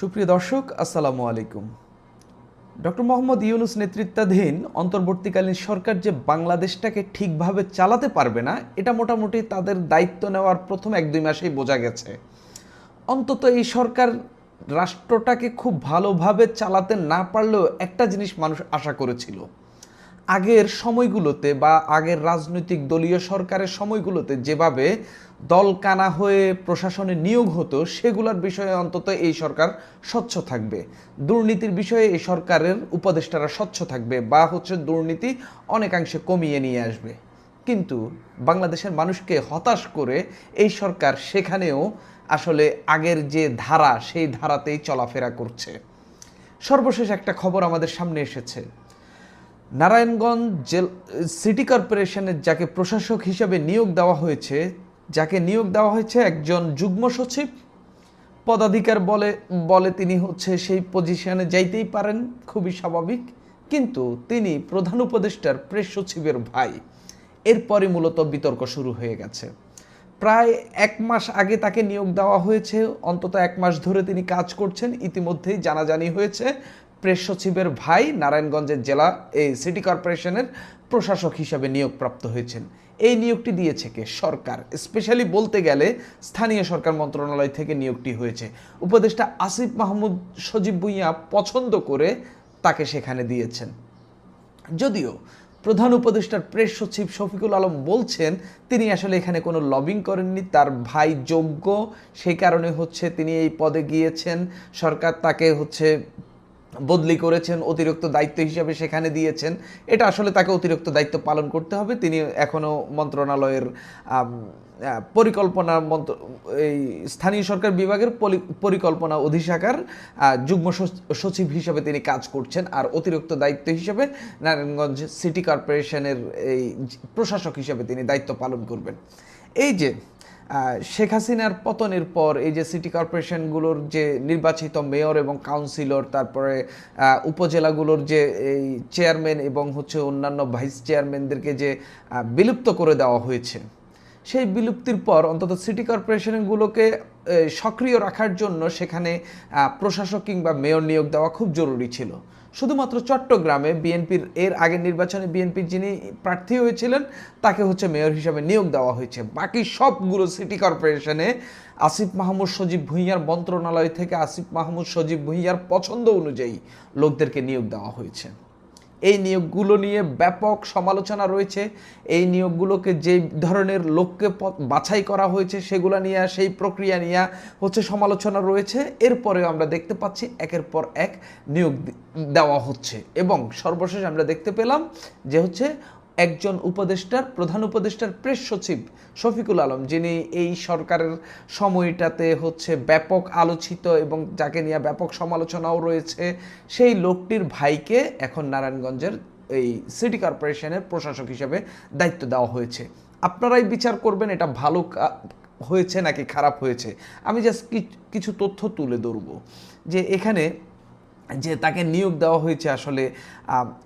সুপ্রিয় দর্শক, আসসালামু আলাইকুম। ডক্টর মোহাম্মদ ইউনুস নেতৃত্বাধীন অন্তর্বর্তীকালীন সরকার যে বাংলাদেশটাকে ঠিকভাবে চালাতে পারবে না, এটা মোটামুটি তাদের দায়িত্ব নেওয়ার প্রথম এক দুই মাসেই বোঝা গেছে। অন্তত এই সরকার রাষ্ট্রটাকে খুব ভালোভাবে চালাতে না পারলেও একটা জিনিস মানুষ আশা করেছিল আগের সময়গুলোতে বা আগের রাজনৈতিক দলীয় সরকারের সময়গুলোতে যেভাবে দলকানা হয়ে প্রশাসনে নিয়োগ হতো, সেগুলোর বিষয়ে অন্তত এই সরকার স্বচ্ছ থাকবে। দুর্নীতির বিষয়ে এই সরকারের উপদেষ্টারা স্বচ্ছ থাকবে বা হচ্ছে দুর্নীতি অনেকাংশে কমিয়ে নিয়ে আসবে। কিন্তু বাংলাদেশের মানুষকে হতাশ করে এই সরকার সেখানেও আসলে আগের যে ধারা, সেই ধারাতেই চলাফেরা করছে। সর্বশেষ একটা খবর আমাদের সামনে এসেছে। নারায়ণগঞ্জ জেল, সিটি কর্পোরেশনের যাকে প্রশাসক হিসেবে নিয়োগ দেওয়া হয়েছে, যাকে নিয়োগ দেওয়া হয়েছে একজন যুগ্ম সচিব, পদাধিকার বলে বলে তিনি হচ্ছে সেই পজিশনে যাইতেই পারেন, খুবই স্বাভাবিক। কিন্তু তিনি প্রধান উপদেষ্টার প্রেস সচিবের ভাই। এরপরই মূলত বিতর্ক শুরু হয়ে গেছে। প্রায় এক মাস আগে তাকে নিয়োগ দেওয়া হয়েছে। অন্তত এক মাস ধরে তিনি কাজ করছেন। ইতিমধ্যেই জানাজানি হয়েছে। প্রেস সচিবের ভাই নারায়ণগঞ্জের জেলা এই সিটি কর্পোরেশনের প্রশাসক হিসাবে নিয়োগপ্রাপ্ত হয়েছেন। এই নিয়োগটি দিয়েছে কে? সরকার। স্পেশালি বলতে গেলে স্থানীয় সরকার মন্ত্রণালয় থেকে নিয়োগটি হয়েছে। উপদেষ্টা আসিফ মাহমুদ সজীব ভুইয়া পছন্দ করে তাকে সেখানে দিয়েছেন। যদিও প্রধান উপদেষ্টার প্রেস সচিব শফিকুল আলম বলছেন, তিনি আসলে এখানে কোনো লবিং করেননি, তার ভাই যোগ্য সেই কারণে হচ্ছে তিনি এই পদে গিয়েছেন। সরকার তাকে হচ্ছে বদলি করেছেন, অতিরিক্ত দায়িত্ব হিসাবে সেখানে দিয়েছেন। এটা আসলে তাকে অতিরিক্ত দায়িত্ব পালন করতে হবে। তিনি এখনও মন্ত্রণালয়ের পরিকল্পনা মন্ত্র, এই স্থানীয় সরকার বিভাগের পরিকল্পনা অধিশাখার যুগ্ম সচিব হিসাবে তিনি কাজ করছেন। আর অতিরিক্ত দায়িত্ব হিসাবে নারায়ণগঞ্জ সিটি কর্পোরেশনের এই প্রশাসক হিসাবে তিনি দায়িত্ব পালন করবেন। এই যে শেখ হাসিনার পতনের পর এই যে সিটি কর্পোরেশনগুলোর যে নির্বাচিত মেয়র এবং কাউন্সিলর, তারপরে উপজেলাগুলোর যে এই চেয়ারম্যান এবং হচ্ছে অন্যান্য ভাইস চেয়ারম্যানদেরকে যে বিলুপ্ত করে দেওয়া হয়েছে। সেই বিলুপ্তির পর অন্তত সিটি কর্পোরেশনগুলোকে সক্রিয় রাখার জন্য সেখানে প্রশাসক কিংবা মেয়র নিয়োগ দেওয়া খুব জরুরি ছিল। শুধুমাত্র চট্টগ্রামে বিএনপির, এর আগের নির্বাচনে বিএনপির যিনি প্রার্থী হয়েছিলেন, তাকে হচ্ছে মেয়র হিসাবে নিয়োগ দেওয়া হয়েছে। বাকি সবগুলো সিটি কর্পোরেশনে আসিফ মাহমুদ সজীব ভুঁইয়ার মন্ত্রণালয় থেকে আসিফ মাহমুদ সজীব ভুঁইয়ার পছন্দ অনুযায়ী লোকদেরকে নিয়োগ দেওয়া হয়েছে। এই নিয়োগগুলো নিয়ে ব্যাপক সমালোচনা রয়েছে। এই নিয়োগগুলোকে যে ধরনের লোককে বাছাই করা হয়েছে, সেগুলো নিয়ে, সেই প্রক্রিয়া নিয়ে হচ্ছে সমালোচনা রয়েছে। এরপরেও আমরা দেখতে পাচ্ছি একের পর এক নিয়োগ দেওয়া হচ্ছে। এবং সর্বশেষ আমরা দেখতে পেলাম যে হচ্ছে একজন উপদেষ্টার, প্রধান উপদেষ্টার প্রেস সচিব শফিকুল আলম, যিনি এই সরকারের সময়টাতে হচ্ছে ব্যাপক আলোচিত এবং যাকে নিয়ে ব্যাপক সমালোচনাও রয়েছে, সেই লোকটির ভাইকে এখন নারায়ণগঞ্জের এই সিটি কর্পোরেশনের প্রশাসক হিসেবে দায়িত্ব দেওয়া হয়েছে। আপনারাই বিচার করবেন এটা ভালো হয়েছে নাকি খারাপ হয়েছে। আমি জাস্ট কিছু তথ্য তুলে ধরবো যে এখানে যে তাকে নিয়োগ দেওয়া হয়েছে আসলে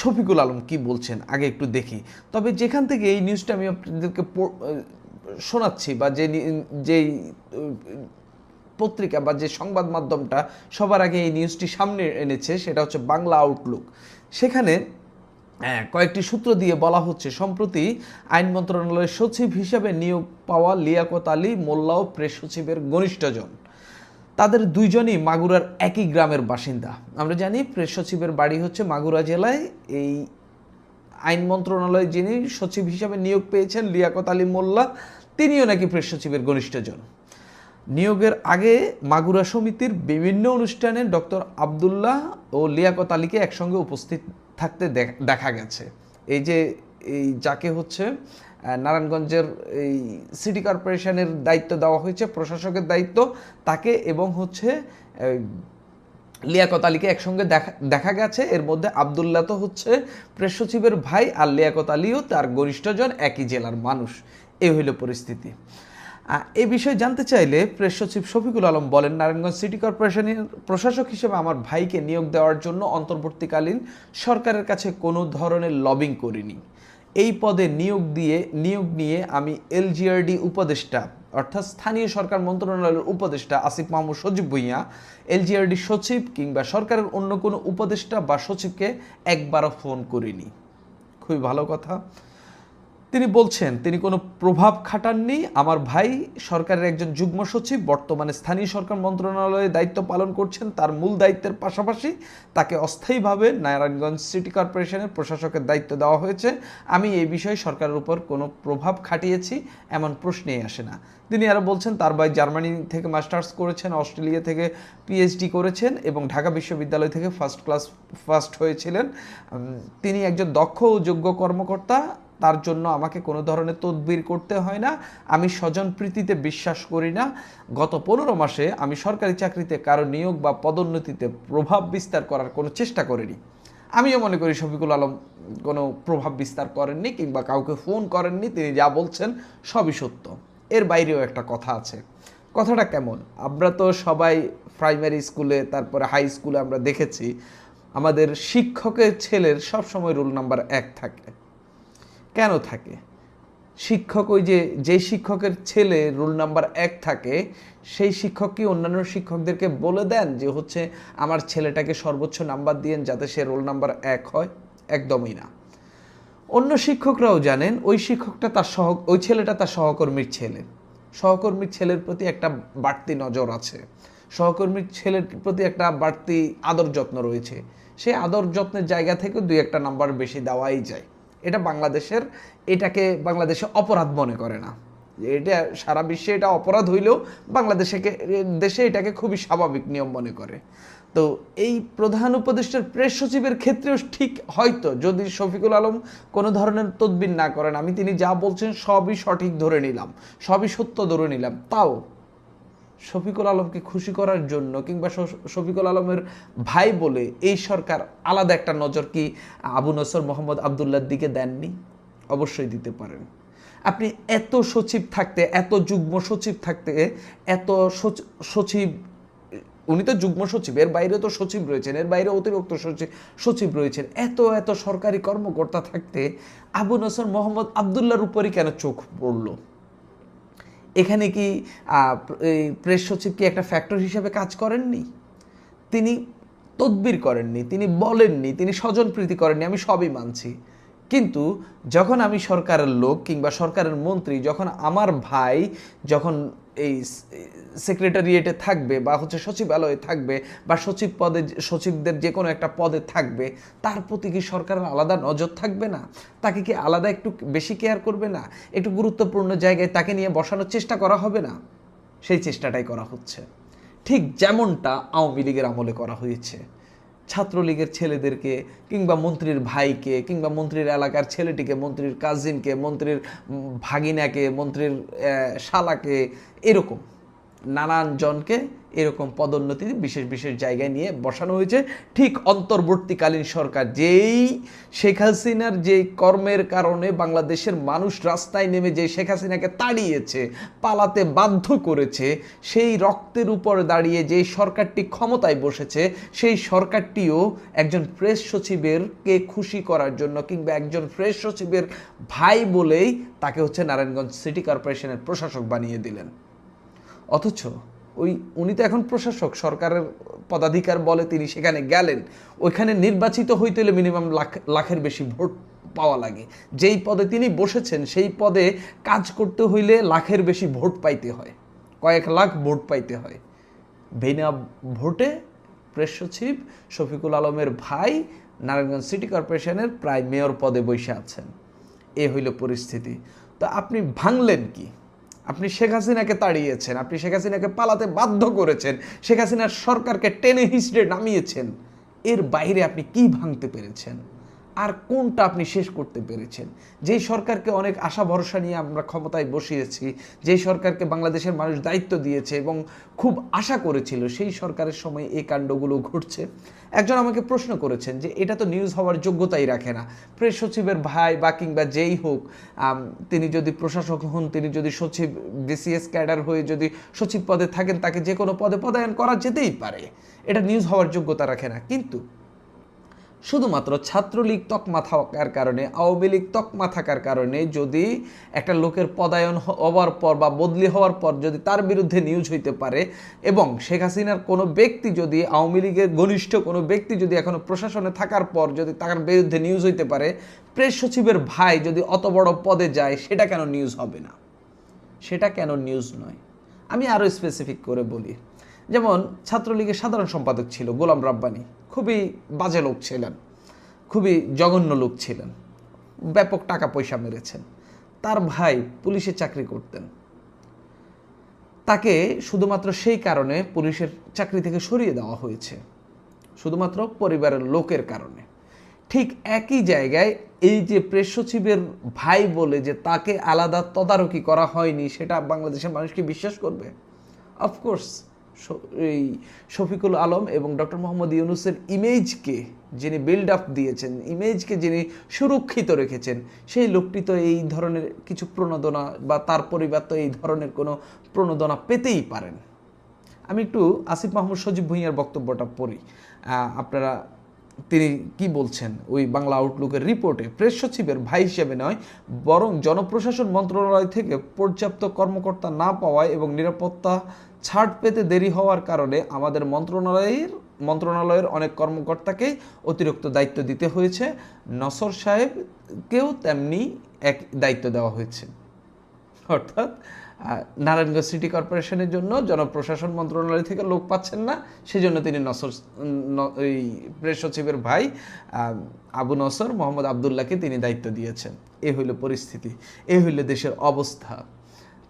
শফিকুল আলম কি বলছেন? আগে একটু দেখি। তবে যেখান থেকে এই নিউজটা আমি আপনাদেরকে শোনাচ্ছি বা যে যেই পত্রিকা বা যে সংবাদ মাধ্যমটা সবার আগে এই নিউজটি সামনে এনেছে, সেটা হচ্ছে বাংলা আউটলুক সেখানে কয়েকটি সূত্র দিয়ে বলা হচ্ছে, সম্প্রতি আইন মন্ত্রণালয়ের সচিব হিসাবে নিয়োগ পাওয়া লিয়াকত আলী মোল্লা ও প্রেস সচিবের ঘনিষ্ঠজন। তাদের দুইজনই মাগুরার একই গ্রামের বাসিন্দা। আমরা জানি, প্রেস সচিবের বাড়ি হচ্ছে মাগুরা জেলায়। এই আইন মন্ত্রণালয়ে যিনি সচিব হিসাবে নিয়োগ পেয়েছেন, লিয়াকত আলী মোল্লা, তিনিও নাকি প্রেস সচিবের ঘনিষ্ঠজন। নিয়োগের আগে মাগুরা সমিতির বিভিন্ন অনুষ্ঠানে ডক্টর আবদুল্লাহ ও লিয়াকত আলীকে একসঙ্গে উপস্থিত থাকতে দেখা গেছে। এই যে, এই যাকে হচ্ছে নারায়ণগঞ্জের এই সিটি কর্পোরেশনের দায়িত্ব দেওয়া হয়েছে, প্রশাসকের দায়িত্ব। তাকে এবং হচ্ছে লিয়াকত আলীকে একসঙ্গে দেখা দেখা গেছে। এর মধ্যে আবদুল্লাহ তো হচ্ছে প্রেস সচিবের ভাই আর লিয়াকত আলীও তার ঘনিষ্ঠজন একই জেলার মানুষ। এই হইল পরিস্থিতি। এ বিষয়ে জানতে চাইলে প্রেস সচিব শফিকুল আলম বলেন, নারায়ণগঞ্জ সিটি কর্পোরেশনের প্রশাসক হিসেবে আমার ভাইকে নিয়োগ দেওয়ার জন্য অন্তর্বর্তীকালীন সরকারের কাছে কোনো ধরনের লবিং করিনি। এই পদে নিয়োগ দিয়ে, নিয়োগ নিয়ে আমি এলজিআরডি উপদেষ্টা, অর্থাৎ স্থানীয় সরকার মন্ত্রণালয়ের উপদেষ্টা আসিফ মাহমুদ সজীব ভুইয়া, এলজিআরডি সচিব কিংবা সরকারের অন্য কোনো উপদেষ্টা বা সচিবকে একবারও ফোন করিনি। খুবই ভালো কথা। তিনি বলছেন, তিনি কোনো প্রভাব খাটাননি। আমার ভাই সরকারের একজন যুগ্ম সচিব, বর্তমানে স্থানীয় সরকার মন্ত্রণালয়ে দায়িত্ব পালন করছেন। তার মূল দায়িত্বের পাশাপাশি তাকে অস্থায়ীভাবে নারায়ণগঞ্জ সিটি কর্পোরেশনের প্রশাসকের দায়িত্ব দেওয়া হয়েছে। আমি এই বিষয়ে সরকারের উপর কোনো প্রভাব খাটিয়েছি, এমন প্রশ্নেই আসে না। তিনি আরও বলছেন, তার ভাই জার্মানি থেকে মাস্টার্স করেছেন, অস্ট্রেলিয়া থেকে পিএইচডি করেছেন এবং ঢাকা বিশ্ববিদ্যালয় থেকে ফার্স্ট ক্লাস ফার্স্ট হয়েছিলেন। তিনি একজন দক্ষ ও যোগ্য কর্মকর্তা। তার জন্য আমাকে কোনো ধরনের তদবির করতে হয় না। আমি স্বজন প্রীতিতে বিশ্বাস করি না। গত পনেরো মাসে আমি সরকারি চাকরিতে কারও নিয়োগ বা পদোন্নতিতে প্রভাব বিস্তার করার কোনো চেষ্টা করিনি। আমিও মনে করি শফিকুল আলম কোনো প্রভাব বিস্তার করেননি কিংবা কাউকে ফোন করেননি, তিনি যা বলছেন সবই সত্য। এর বাইরেও একটা কথা আছে। কথাটা কেমন? আমরা তো সবাই প্রাইমারি স্কুলে তারপরে হাই স্কুলে আমরা দেখেছি, আমাদের শিক্ষকের ছেলের সবসময় রোল নাম্বার এক থাকে। কেন থাকে? শিক্ষক ওই যে যে শিক্ষকের ছেলে রোল নাম্বার এক থাকে, সেই শিক্ষক কি অন্যান্য শিক্ষকদেরকে বলে দেন যে হচ্ছে আমার ছেলেটাকে সর্বোচ্চ নাম্বার দিয়েন যাতে সে রোল নাম্বার এক হয়? একদমই না। অন্য শিক্ষকরাও জানেন ওই শিক্ষকটা তার সহ, ওই ছেলেটা তার সহকর্মীর ছেলে। সহকর্মীর ছেলের প্রতি একটা বাড়তি নজর আছে। সহকর্মীর ছেলের প্রতি একটা বাড়তি আদর যত্ন রয়েছে। সেই আদর যত্নের জায়গা থেকে দুই একটা নাম্বার বেশি দেওয়াই যায়। এটা বাংলাদেশের, এটাকে বাংলাদেশে অপরাধ মনে করে না। এটা সারা বিশ্বে এটা অপরাধ হইলেও বাংলাদেশে দেশে এটাকে খুবই স্বাভাবিক নিয়ম মনে করে। তো এই প্রধান উপদেষ্টার প্রেস সচিবের ক্ষেত্রেও ঠিক হয়তো, যদি শফিকুল আলম কোনো ধরনের তদবির না করেন, আমি তিনি যা বলছেন সবই সঠিক ধরে নিলাম, সবই সত্য ধরে নিলাম, তাও শফিকুল আলমকে খুশি করার জন্য কিংবা শফিকুল আলমের ভাই বলে এই সরকার আলাদা একটা নজর কি আবু নসর মোহাম্মদ আবদুল্লার দিকে দেননি? অবশ্যই দিতে পারেন। আপনি এত সচিব থাকতে, এত যুগ্ম সচিব থাকতে, এত সচ- সচিব, উনি তো যুগ্ম সচিব, এর বাইরে তো সচিব রয়েছেন, এর বাইরে অতিরিক্ত সচিব সচিব রয়েছেন। এত এত সরকারি কর্মকর্তা থাকতে আবু নসর মোহাম্মদ আবদুল্লার উপরই কেন চোখ পড়ল? এখানে কি প্রেস সচিব কি একটা ফ্যাক্টর হিসেবে কাজ করেননি? তিনি তদবির করেননি, তিনি বলেননি, তিনি স্বজনপ্রীতি করেননি, আমি সবই মানছি। কিন্তু যখন আমি সরকারের লোক কিংবা সরকারের মন্ত্রী, যখন আমার ভাই যখন এই সেক্রেটারিয়েটে থাকবে বা হচ্ছে সচিবালয়ে থাকবে বা সচিব পদে, সচিবদের যে কোনো একটা পদে থাকবে, তার প্রতি কি সরকারের আলাদা নজর থাকবে না? তাকে কি আলাদা একটু বেশি কেয়ার করবে না? একটু গুরুত্বপূর্ণ জায়গায় তাকে নিয়ে বসানোর চেষ্টা করা হবে না? সেই চেষ্টাটাই করা হচ্ছে। ঠিক যেমনটা আওয়ামী লীগের আমলে করা হয়েছে। ছাত্রলীগের ছেলেদেরকে কিংবা মন্ত্রীর ভাইকে কিংবা মন্ত্রীর এলাকার ছেলেটিকে, মন্ত্রীর কাজিনকে মন্ত্রীর ভাগিনাকে, মন্ত্রীর শালাকে, এরকম নানান জনকে এরকম পদোন্নতি বিশেষ বিশেষ জায়গায় নিয়ে বসানো হয়েছে। ঠিক অন্তর্বর্তীকালীন সরকার যেই শেখ হাসিনার যে কর্মের কারণে বাংলাদেশের মানুষ রাস্তায় নেমে যে শেখ হাসিনাকে তাড়িয়েছে, পালাতে বাধ্য করেছে, সেই রক্তের উপর দাঁড়িয়ে যে সরকারটি ক্ষমতায় বসেছে, সেই সরকারটিও একজন প্রেস সচিবের কে খুশি করার জন্য কিংবা একজন প্রেস সচিবের ভাই বলেই তাকে হচ্ছে নারায়ণগঞ্জ সিটি কর্পোরেশনের প্রশাসক বানিয়ে দিলেন। অথচ ওই উনি তো এখন প্রশাসক, সরকারের পদাধিকার বলে তিনি সেখানে গেলেন। ওইখানে নির্বাচিত হইতে হলে মিনিমাম লাখ, লাখের বেশি ভোট পাওয়া লাগে। যেই পদে তিনি বসেছেন, সেই পদে কাজ করতে হইলে লাখের বেশি ভোট পাইতে হয়। কয়েক লাখ ভোট পাইতে হয়। বিনা ভোটে প্রেস সচিব শফিকুল আলমের ভাই নারায়ণগঞ্জ সিটি কর্পোরেশনের প্রায় মেয়র পদে বসে আছেন। এ হইল পরিস্থিতি। তো আপনি ভাঙলেন কি? আপনি শেখ হাসিনাকে তাড়িয়েছেন, আপনি শেখ হাসিনাকে পালাতে বাধ্য করেছেন, শেখ হাসিনার সরকারকে টেনে হিসড়ে নামিয়েছেন, এর বাইরে আপনি কি ভাঙতে পেরেছেন? আর কোনটা আপনি শেষ করতে পেরেছেন? যেই সরকারকে অনেক আশা ভরসা নিয়ে আমরা ক্ষমতায় বসিয়েছি, যেই সরকারকে বাংলাদেশের মানুষ দায়িত্ব দিয়েছে এবং খুব আশা করেছিল, সেই সরকারের সময় এই কাণ্ডগুলো ঘটছে। একজন আমাকে প্রশ্ন করেছেন যে, এটা তো নিউজ হওয়ার যোগ্যতাই রাখে না। প্রেস সচিবের ভাই বা কিংবা যেই হোক তিনি যদি প্রশাসক হন, তিনি যদি সচিব বিসিএস ক্যাডার হয়ে যদি সচিব পদে থাকেন, তাকে যে কোনো পদে পদায়ন করা যেতেই পারে। এটা নিউজ হওয়ার যোগ্যতা রাখে না। কিন্তু শুধুমাত্র ছাত্রলীগ তকমা থাকার কারণে, আওয়ামী লীগ তকমা থাকার কারণে যদি একটা লোকের পদায়ন হওয়ার পর বা বদলি হওয়ার পর যদি তার বিরুদ্ধে নিউজ হইতে পারে এবং শেখ হাসিনার কোনো ব্যক্তি যদি, আওয়ামী লীগের ঘনিষ্ঠ কোনো ব্যক্তি যদি এখনও প্রশাসনে থাকার পর যদি তার বিরুদ্ধে নিউজ হইতে পারে, প্রেস সচিবের ভাই যদি অত বড় পদে যায়, সেটা কেন নিউজ হবে না? সেটা কেন নিউজ নয়? আমি আরও স্পেসিফিক করে বলি। যেমন ছাত্রলীগের সাধারণ সম্পাদক ছিল গোলাম রাব্বানি। খুবই বাজে লোক ছিলেন। খুবই জঘন্য লোক ছিলেন। ব্যাপক টাকা পয়সা মেরেছেন। তার ভাই পুলিশে চাকরি করতেন। তাকে শুধুমাত্র সেই কারণে পুলিশের চাকরি থেকে সরিয়ে দেওয়া হয়েছে। শুধুমাত্র পরিবারের লোকের কারণে। ঠিক একই জায়গায় এই যে প্রেস সচিবের ভাই বলে যে তাকে আলাদা তদারকি করা হয়নি, সেটা বাংলাদেশের মানুষ কি বিশ্বাস করবে? অফকোর্স এই শফিকুল আলম এবং ডক্টর মোহাম্মদ ইউনুসের ইমেজকে যিনি বিল্ড আপ দিয়েছেন, ইমেজকে যিনি সুরক্ষিত রেখেছেন, সেই লোকটি তো এই ধরনের কিছু প্রণোদনা বা তার পরিবার তো এই ধরনের কোনো প্রণোদনা পেতেই পারেন। আমি একটু আসিফ মাহমুদ সজীব ভুঁইয়ার বক্তব্যটা পড়ি। আপনারা, তিনি কি বলছেন? ওই বাংলা আউটলুকের রিপোর্টে, প্রেস সচিবের ভাই হিসেবে নয়, বরং জনপ্রশাসন মন্ত্রণালয় থেকে পর্যাপ্ত কর্মকর্তা না পাওয়ায় এবং নিরাপত্তা ছাড় পেতে দেরি হওয়ার কারণে আমাদের মন্ত্রণালয়ের মন্ত্রণালয়ের অনেক কর্মকর্তাকেই অতিরিক্ত দায়িত্ব দিতে হয়েছে। নসর সাহেবকেও তেমনি এক দায়িত্ব দেওয়া হয়েছে। অর্থাৎ নারায়ণগঞ্জ সিটি কর্পোরেশনের জন্য জনপ্রশাসন মন্ত্রণালয় থেকে লোক পাচ্ছেন না, সেজন্য তিনি নসর এই প্রেস সচিবের ভাই আবু নসর মোহাম্মদ আবদুল্লাহকে তিনি দায়িত্ব দিয়েছেন। এ হইল পরিস্থিতি, এ হইল দেশের অবস্থা।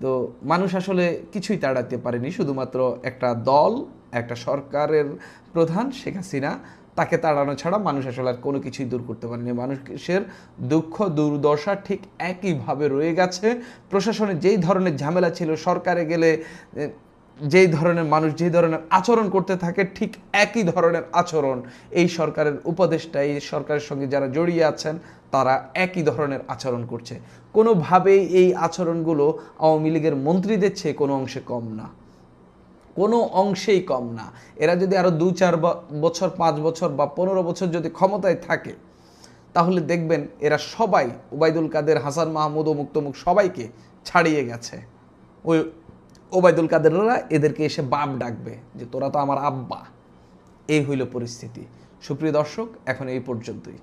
তো মানুষ আসলে কিছুই তাড়াতে পারেনি। শুধুমাত্র একটা দল, একটা সরকারের প্রধান শেখ হাসিনা, তাকে তাড়ানো ছাড়া মানুষ আসলে আর কোনো কিছুই দূর করতে পারেনি। মানুষের দুঃখ, দুর্দশা ঠিক একইভাবে রয়ে গেছে। প্রশাসনে যেই ধরনের ঝামেলা ছিল, সরকারে গেলে যেই ধরনের মানুষ, যেই ধরনের আচরণ করতে থাকে, ঠিক একই ধরনের আচরণ এই সরকারের উপদেষ্টা, এই সরকারের সঙ্গে যারা জড়িয়ে আছেন তারা একই ধরনের আচরণ করছে। কোনোভাবেই এই আচরণগুলো আওয়ামী লীগের মন্ত্রীদের চেয়ে কোনো অংশে কম না। কোনো অংশেই কম না। এরা যদি আরও দু চার বছর, পাঁচ বছর বা পনেরো বছর যদি ক্ষমতায় থাকে, তাহলে দেখবেন এরা সবাই, ওবায়দুল কাদের, হাসান মাহমুদ ও মুক্তমুখ সবাইকে ছাড়িয়ে গেছে। ওই ওবায়দুল কাদেররা এদেরকে এসে বাপ ডাকবে যে, তোরা তো আমার আব্বা। এই হইল পরিস্থিতি। সুপ্রিয় দর্শক, এখন এই পর্যন্তই।